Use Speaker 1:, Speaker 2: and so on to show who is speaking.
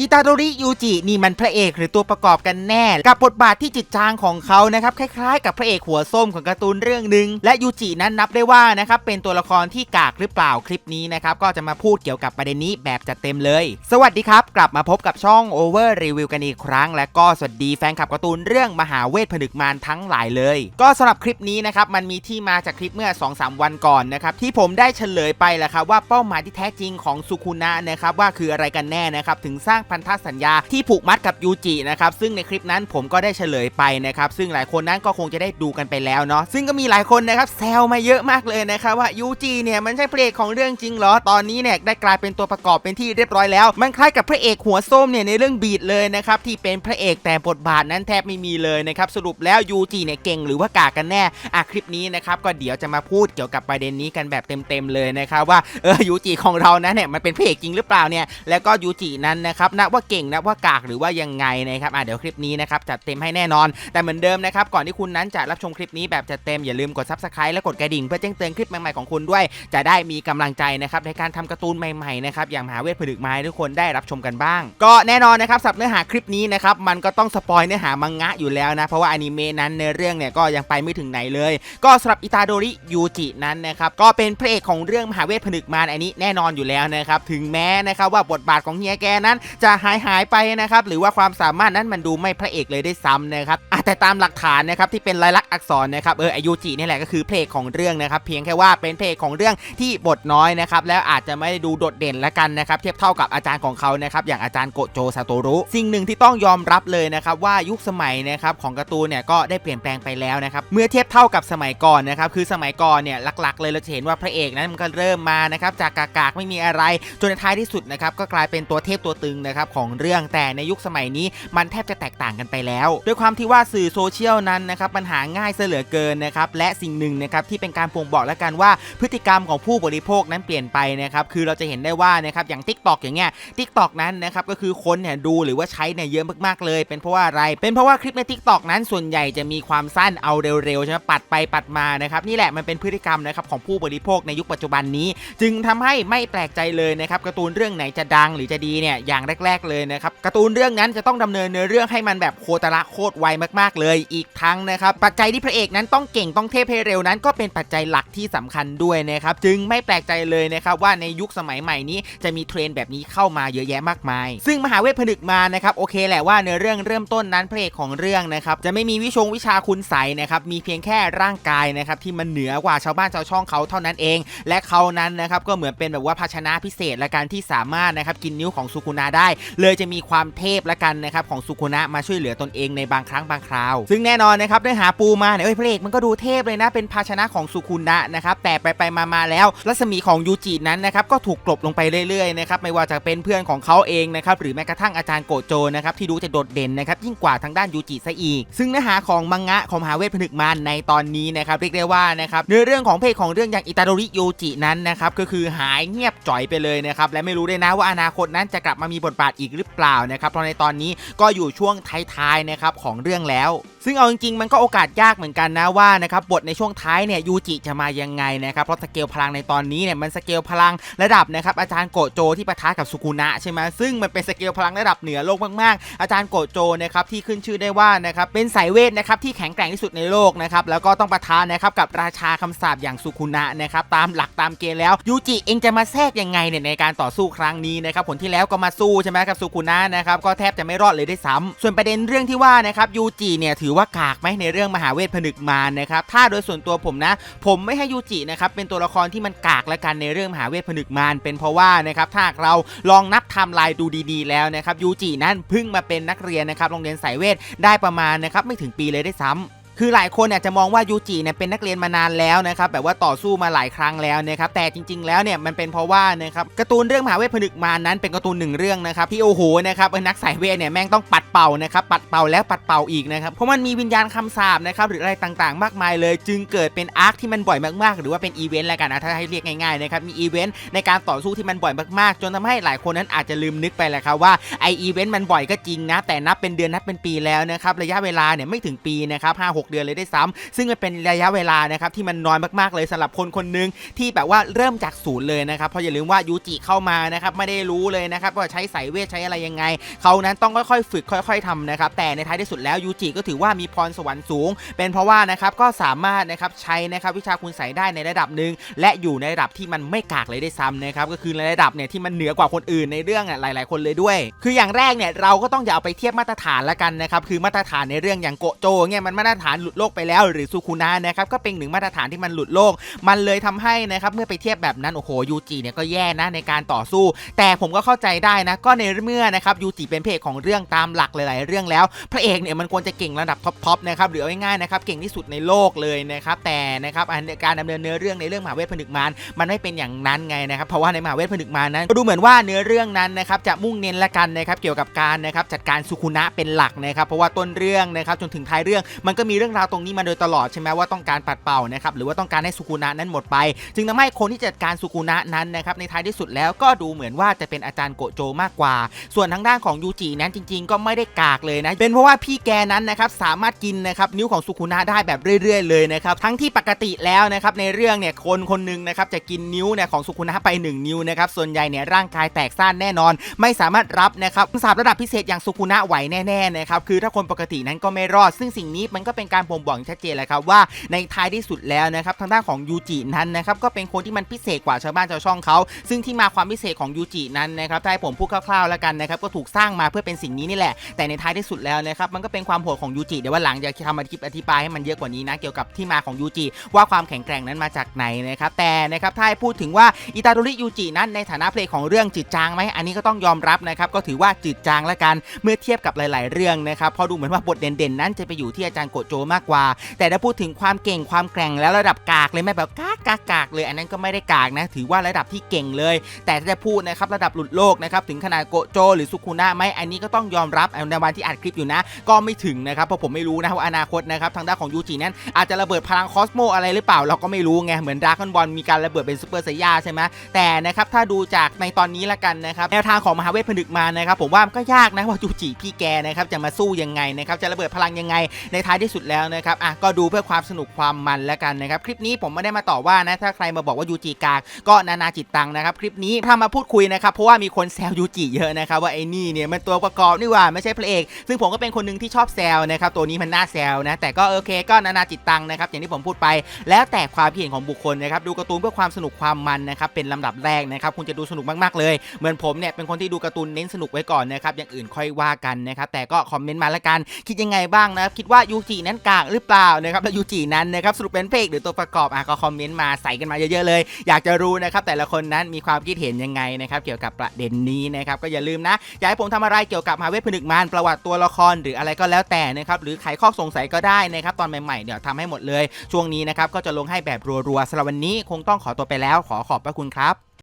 Speaker 1: อิตาโดริยูจินี่มันพระเอกหรือตัวประกอบกันแน่ กับบทบาทที่จิตจางของเขานะครับคล้ายๆ กับพระเอกหัวส้มของการ์ตูนเรื่องหนึ่งและยูจินั้นนับได้ว่านะครับเป็นตัวละครที่กากหรือเปล่าคลิปนี้นะครับก็จะมาพูดเกี่ยวกับประเด็นนี้แบบจัดเต็มเลย สวัสดีครับ กลับมาพบกับช่อง Over Review กันอีกครั้ง และก็สวัสดีแฟนคลับการ์ตูนเรื่องมหาเวทผนึกมารทั้งหลายเลย ก็สำหรับคลิปนี้นะครับมันมีที่มาจากคลิปเมื่อ 2-3 วันก่อนนะครับที่ผมได้เฉลยไปแหละครับว่าเป้าหมายที่แท้จริงของสุคุนะนะครับว่าคืออะไรกันแน่นะครับถึงสร้างพันธสัญญาที่ผูกมัดกับยูจินะครับซึ่งในคลิปนั้นผมก็ได้เฉลยไปนะครับซึ่งหลายคนนั้นก็คงจะได้ดูกันไปแล้วเนาะซึ่งก็มีหลายคนนะครับแซวมาเยอะมากเลยนะครับว่ายูจิเนี่ยมันใช่พระเอกของเรื่องจริงเหรอตอนนี้เนี่ยได้กลายเป็นตัวประกอบเป็นที่เรียบร้อยแล้ว มันคล้ายกับพระเอกหัวส้มเนี่ยในเรื่องบีดเลยนะครับที่เป็นพระเอกแต่บทบาทนั้นแทบไม่มีเลยนะครับสรุปแล้วยูจิเนี่ยเก่งหรือว่ากากันแน่อะคลิปนี้นะครับก็เดี๋ยวจะมาพูดเกี่ยวกับประเด็นนี้กันแบบเต็มๆเลยนะครับว่าเออยูจิของเรานั้นเนี่ยมันเป็นพระเอกจริงหรือเปล่าเนี่ยแล้วก็ยูจินั้นนะครับนับว่าเก่งนับว่ากากหรือว่ายังไงนะครับอะเดี๋ยวคลิปนี้นะครับจัดเต็มให้แน่นอน แต่เหมือนเดิมนะครับก่อนที่คุณนั้นจะรับชมคลิปนี้แบบจัดเต็มอย่าลืมกด subscribe และกดกระดิ่งเพื่อแจ้งเตือนคลิปใหม่ๆของคุณด้วย จะได้มีกำลังใจนะครับในการทำการ์ตูนใหม่ๆนะครับอย่างมหาเวทผลึกไม้ทุกคนได้รับชมกันบ้าง ก็แน่นอนนะครับสำหรับเนื้อหาคลิปนี้นะครับมันก็ต้องสปอยเนื้อหามังงะอยู่แล้วนะเพราะว่าอนิเมะนั้นในเรื่องเนี่ยก็ยังไปไม่ถึงไหนเลย ก็สำหรับอิตาโดริยูจินั้นนะครับก็เป็นพระเอกของเรื่องมหาเวทผนึกมารอันนี้แน่นอนอยู่แล้วนะครับถึงแม้นะครับว่าบทบาทของเฮียแกนั้นจะจะหายหายไปนะครับ หรือว่าความสามารถนั้นมันดูไม่พระเอกเลยได้ซ้ำนะครับ แต่ตามหลักฐานนะครับที่เป็นลายลักษณ์อักษรนะครับเอออายุจินี่แหละก็คือเพลงของเรื่องนะครับเพียงแค่ว่าเป็นเพลงของเรื่องที่บทน้อยนะครับแล้วอาจจะไม่ได้ดูโดดเด่นละกันนะครับเทียบเท่ากับอาจารย์ของเขานะครับอย่างอาจารย์โกโจซาโตรุ สิ่งหนึ่งที่ต้องยอมรับเลยนะครับว่ายุคสมัยนะครับของการ์ตูนเนี่ยก็ได้เปลี่ยนแปลงไปแล้วนะครับเมื่อเทียบเท่ากับสมัยก่อนนะครับคือสมัยก่อนเนี่ยหลักๆ เลยเราจะเห็นว่าพระเอกนั้นมันก็เริ่มมานะครับจากกากๆไม่มีอะไร จนท้ายที่สุดนะครับก็กลายเป็นตัวเทพตัวตึงนะครับของเรื่องแต่ในยุคสมัยนี้มันแทบจะแตกต่างกันไปแล้ว ด้วยความที่ว่าสืื่อโซเชียลนั้นนะครับมันหาง่ายเสลือเกินนะครับและสิ่งหนึ่งนะครับที่เป็นการบ่งบอกแล้วกันว่าพฤติกรรมของผู้บริโภคนั้นเปลี่ยนไปนะครับคือเราจะเห็นได้ว่านะครับอย่าง Tik t o อกอย่างเงี้ย Tik t o อกนั้นนะครับก็คือคนเนี่ยดูหรือว่าใช้เนี่ยเยอะมากๆเลย เป็นเพราะว่าอะไร เป็นเพราะว่าคลิปใน Tik t o อกนั้นส่วนใหญ่จะมีความสั้นเอาเร็วๆใช่ไหมปัดไปปัดมานะครับนี่แหละมันเป็นพฤติกรรมนะครับของผู้บริโภคในยุคปัจจุบันนี้ จึงทำให้ไม่แปลกใจเลยนะครับการ์ตูนเรื่องไหนจะดังหรือจะดีเนี่ยอย่างแรก ๆเลยนะครับการ์ตูนเรื่องนั้นจะต้องดำเนินเนื้อเรื่องให้มันแบบโคตรละโคตรไวมากๆเลย อีกทั้งนะครับปัจจัยที่พระเอกนั้นต้องเก่งต้องเทพให้เร็วนั้นก็เป็นปัจจัยหลักที่สำคัญด้วยนะครับจึงไม่แปลกใจเลยนะครับว่าในยุคสมัยใหม่นี้จะมีเทรนแบบนี้เข้ามาเยอะแยะมากมาย ซึ่งมหาเวทผนึกมานะครับโอเคแหละว่าเนื้อเรื่องเริ่มต้นนั้นพระเอกของเรื่องนะครับจะไม่มีวิชงวิชาคุณใสนะครับมีเพียงแค่ร่างกายนะครับที่มันเหนือกว่าชาวบ้านชาวช่องเขาเท่านั้นเอง และเขานั้นนะครับก็เหมือนเป็นแบบว่าภาชนะพิเศษและการที่สามารถนะครับกินนิ้วของสุคุนะได้ เลยจะมีความเทพละกันนะครับของสุคุนะมาช่วยเหลือตนเองในบางครั้งบางคราว ซึ่งแน่นอนนะครับได้หาปูมาเนี่ยเอ้ยพระเอกมันก็ดูเทพเลยนะ เป็นภาชนะของสุคุนะนะครับแต่ไปไปมามาแล้ว รัศมีของยูจินั้นนะครับก็ถูกกลบลงไปเรื่อยๆนะครับไม่ว่าจะเป็นเพื่อนของเขาเองนะครับหรือแม้กระทั่งอาจารย์โกโจนะครับที่ดูจะโดดเด่นนะครับยิ่งกว่าทางด้านยูจิซะอีก ซึ่งเนื้อหาของมังงะของมหาเวทผนึกมารในตอนนี้นะครับเรียกได้ว่านะครับเนื้อเรื่องของเพลงของเรื่องอย่างอิตาโดริยูจินั้นนะครับก็คือหายเงียบจ่อยไปเลยนะครับและไม่รู้เลยนะว่าอนาคตนั้นจะกลับมามีบทบาทอีกหรือเปล่านะครับเพราะในตอนนี้ก็อยู่ช่วงท้ายๆนะครับของเรื่องแล้ว chao. ซึ่งเอาจริงๆมันก็โอกาสยากเหมือนกันนะว่านะครับบทในช่วงท้ายเนี่ยยูจิจะมายังไงนะครับเพราะสเกลพลังในตอนนี้เนี่ยมันสเกลพลังระดับนะครับอาจารย์โกโจที่ปะทะกับสุกุนะใช่ไหมซึ่งมันเป็นสเกลพลังระดับเหนือโลกมากๆ อาจารย์โกโจนะครับที่ขึ้นชื่อได้ว่านะครับเป็นสายเวทนะครับที่แข็งแกร่งที่สุดในโลกนะครับแล้วก็ต้องปะทะนะครับกับราชาคำสาปอย่างสุกุนะนะครับตามหลักตามเกณฑ์แล้วยูจิเองจะมาแทรกยังไงเนี่ยในการต่อสู้ครั้งนี้นะครับผลที่แล้วก็มาสู้ใช่ไหมกับสุกุนะนะครับก็แทบจะไม่รอดเลยได้ซ้ำส่วนประเด็นเรื่องที่ว่านะครับยูจิเนี่ยถือว่ากากไหมในเรื่องมหาเวทผนึกมารนะครับถ้าโดยส่วนตัวผมนะ ผมไม่ให้ยูจินะครับเป็นตัวละครที่มันกากละกันในเรื่องมหาเวทผนึกมารเป็นเพราะว่านะครับถ้าเราลองนับไทม์ไลน์ดูดีๆ แล้วนะครับยูจินั้นเพิ่งมาเป็นนักเรียนนะครับโรงเรียนสายเวทได้ประมาณนะครับไม่ถึงปีเลยได้ซ้ำ คือหลายคนเนี่ยจะมองว่ายูจิเนี่ยเป็นนักเรียนมานานแล้วนะครับแบบว่าต่อสู้มาหลายครั้งแล้วนะครับแต่จริง ๆ แล้วเนี่ยมันเป็นเพราะว่านะครับการ์ตูนเรื่องมหาเวทผนึกมานั้นเป็นการ์ตูนหนึ่งเรื่องนะครับที่โอ้โหนะครับเออนักสายเวทเนี่ยแม่งต้องปัดเป่านะครับปัดเป่าแล้วปัดเป่าอีกนะครับเพราะมันมีวิญญาณคำสาปนะครับหรืออะไรต่างๆ มากมายเลย จึงเกิดเป็นอาร์คที่มันบ่อยมากๆ หรือว่าเป็นอีเวนต์ละกันนะถ้าให้เรียกง่ายๆนะครับมีอีเวนต์ในการต่อสู้ที่มันบ่อยมากๆ จนทำให้หลายคนนั้นอาจจะลืมนึกไปแหละครับว่าไออีเวนต์มันบ่อยก็จริงนะแต่นับเป็นเดือนนับเป็นปีแล้วนะครับระยะเวลาเนี่ยไม่ถึงปีนะครับห้าหก6 เดือนเลยได้ซ้ำซึ่งมันเป็นระยะเวลานะครับที่มันน้อยมากๆเลยสำหรับคนคนหนึงที่แบบว่าเริ่มจากศูนย์เลยนะครับเพราะอย่าลืมว่ายูจิเข้ามานะครับไม่ได้รู้เลยนะครับว่าใช้สายเวทใช้อะไรยังไงเขานั้นต้องค่อยๆ ฝึกค่อยๆทำนะครับแต่ในท้ายที่สุดแล้วยูจิก็ถือว่ามีพรสวรรค์สูง เป็นเพราะว่านะครับก็สามารถนะครับใช้นะครับวิชาคุณใส่ได้ในระดับหนึ่งและอยู่ในระดับที่มันไม่กากเลยได้ซ้ำนะครับก็คือในระดับเนี่ยที่มันเหนือกว่าคนอื่นในเรื่องหลาย ๆ คนเลยด้วย คืออย่างแรกเนี่ยเราก็ต้องอย่าเอาไปเทียบมาตรฐานละกันนะครับคือมาตรฐานในเรื่องอย่างโกโจเนี่ยมันมาตรฐานหลุดโลกไปแล้ว หรือซูคุนะนะครับก็เป็นหนึ่งมาตรฐานที่มันหลุดโลก มันเลยทำให้นะครับเมื่อไปเทียบแบบนั้นโอ้โหยูจิเนี่ยก็แย่นะในการต่อสู้ แต่ผมก็เข้าใจได้นะก็ในเมื่อนะครับยูจิเป็นพระเอกของเรื่องตามหลักหลาย ๆ เรื่องแล้ว พระเอกเนี่ยมันควรจะเก่งระดับท็อปๆนะครับหรือเอาง่ายๆนะครับเก่งที่สุดในโลกเลยนะครับแต่นะครับการดำเนินเนื้อเรื่องในเรื่องมหาเวทผนึกมารมันไม่เป็นอย่างนั้นไงนะครับเพราะว่าในมหาเวทผนึกมารนั้นก็ดูเหมือนว่าเนื้อเรื่องนั้นนะครับจะมุ่งเน้นละกันนะครับเกี่ยวกับการนะครับจัดการสุคุนะเป็นหลักนะครับเพราะว่าต้นเรื่องนะครับจนถึงท้ายเรื่องมันก็มีเรื่องราวตรงนี้มาโดยตลอดใช่ไหมว่าต้องการปัดเป่านะครับหรือว่าต้องการให้สุคุนะนั้นหมดไป จึงทำให้คนที่จัดการสุคุนะนั้นนะครับในท้ายที่สุดแล้วก็ดูเหมือนว่าจะเป็นอาจารย์โกโจมากกว่า ส่วนทางด้านของยูจินั้นจริง ๆ ก็ไม่ได้กากเลยนะเป็นเพราะว่าพี่แกนั้นนะครับสามารถกินนะครับนิ้วของสุคุนะได้แบบเรื่อย ๆ เลยนะครับทั้งที่ปกติแล้วนะครับในเรื่องเนี่ยคนคนหนึงนะครับจะกินนิ้วเนี่ยของสุคุนะไป 1 นิ้วนะครับส่วนใหญ่เนี่ยร่างกายแตกซ่านแน่นอน ไม่สามารถรับนะครับสาบระดับพิเศษอย่างสุคุนะไหวแน่ๆนะครับคือถ้าคนปกตินั้นก็ไม่รอด ซึ่งสิ่งนี้มันก็เป็นการบ่งบอกอย่างชัดเจนเลยครับว่าในท้ายที่สุดแล้วนะครับทางด้านของยูจินั้นนะครับก็เป็นคนที่มันพิเศษกว่าชาวบ้านชาวช่องเขาซึ่งที่มาความพิเศษของยูจินั้นนะครับถ้าให้ผมพูดคร่าวๆแล้วกันนะครับก็ถูกสร้างมาเพื่อเป็นสิ่งนี้นี่แหละ แต่ในท้ายที่สุดแล้วนะครับมันก็เป็นความโหดของยูจิเดี๋ยววันหลังจะทำคลิปอธิบายให้มันเยอะกว่านี้นะเกี่ยวกับที่มาของยูจิว่าความแข็งแกร่งนั้นมาจากไหนนะครับแต่นะครับถ้าให้พูดถึงว่าอิตาโดริยูจินั้นในฐานะเพลงของเรื่องจืดจางไหมอันนี้ก็ต้องยอมรับนะครับก็ถือว่าจืดจางละกันเมื่อเทียบกับหลาย ๆ เรื่องนะครับเพอดูเหมือนว่าบทเด่นๆนั้นจะไปอยู่ที่อาจารย์โกโจมากกว่า แต่ถ้าพูดถึงความเก่งความแกร่งแล้วระดับกากเลยไหม่แบบกากกากกากเลย อันนั้นก็ไม่ได้กากนะ ถือว่าระดับที่เก่งเลย แต่ถ้าจะพูดนะครับระดับหลุดโลกนะครับถึงขนาดโกโจ หรือสุคุนะไหมอันนี้ก็ต้องยอมรับในวันที่อัดคลิปอยู่นะ ก็ไม่ถึงนะครับเพราะผมไม่รู้นะว่าอนาคตนะครับทางด้านของยูจินั้นอาจจะระเบิดพลังคอสโมอะไรหรือเปล่าเราก็ไม่รู้ไงเหมือนดราก้อนบอลมีการระเบิดเป็นซูเปอร์ไซยาใช่ไหมแต่นะครับถ้าดูจากในตอนนี้ละกันนะครับแนวทางของมหาเวทผนึกมานะครับผมว่ามันก็ยากนะว่ายูจิพี่แกนะครับจะมาสู้ยังไงนะครับจะระเบิดพลังยังไงในท้ายที่สุดแล้วนะครับอะก็ดูเพื่อความสนุกความมันแล้วกันนะครับ คลิปนี้ผมไม่ได้มาต่อว่านะ ถ้าใครมาบอกว่ายูจิกากก็นานาจิตตังนะครับ คลิปนี้ถ้ามาพูดคุยนะครับ เพราะว่ามีคนแซวยูจิเยอะนะครับว่าไอ้นี่เนี่ยมันตัวประกอบนี่ว่าไม่ใช่พระเอก ซึ่งผมก็เป็นคนหนึ่งที่ชอบแซวนะครับตัวนี้มันน่าแซวนะ แต่ก็โอเคก็นานาจิตตังนะครับอย่างที่ผมพูดไป แล้วแต่ความคิดเห็นของบุคคลนะครับดูการ์ตูนเพื่อความสนุกความมันนะครับเป็นลำดับแรกนะครับคุณจะดูสนุกมากๆเลย เหมือนผมเนี่ยเป็นคนที่ดูการ์ตูนเน้นสนุกไว้ก่อนนะครับอย่างอื่นค่อยว่ากันนะครับแต่ก็คอมเมนต์มาละกัน คิดยังไงบ้างนะครับคิดว่ายูจินั้นกากหรือเปล่านะครับแล้วยูจินั้นนะครับสรุปเป็นเพลงหรือตัวประกอบอะก็คอมเมนต์มาใส่กันมาเยอะๆเลย อยากจะรู้นะครับแต่ละคนนั้นมีความคิดเห็นยังไงนะครับเกี่ยวกับประเด็นนี้นะครับก็อย่าลืมนะอยากให้ผมทำอะไรเกี่ยวกับมาเวทผนึกมารประวัติตัวละครหรืออะไรก็แล้วแต่นะครับหรือไขข้อสงสัยก็ได้นะครับตอนใหม่ๆเดี๋ยวทำให้หมดเลย ช่วงนี้นะครับก็จะลงให้แบบรัวๆสำหรับวันนี้คงต้องขอตัวไปแล้ว ขอขอบพระคุณครับ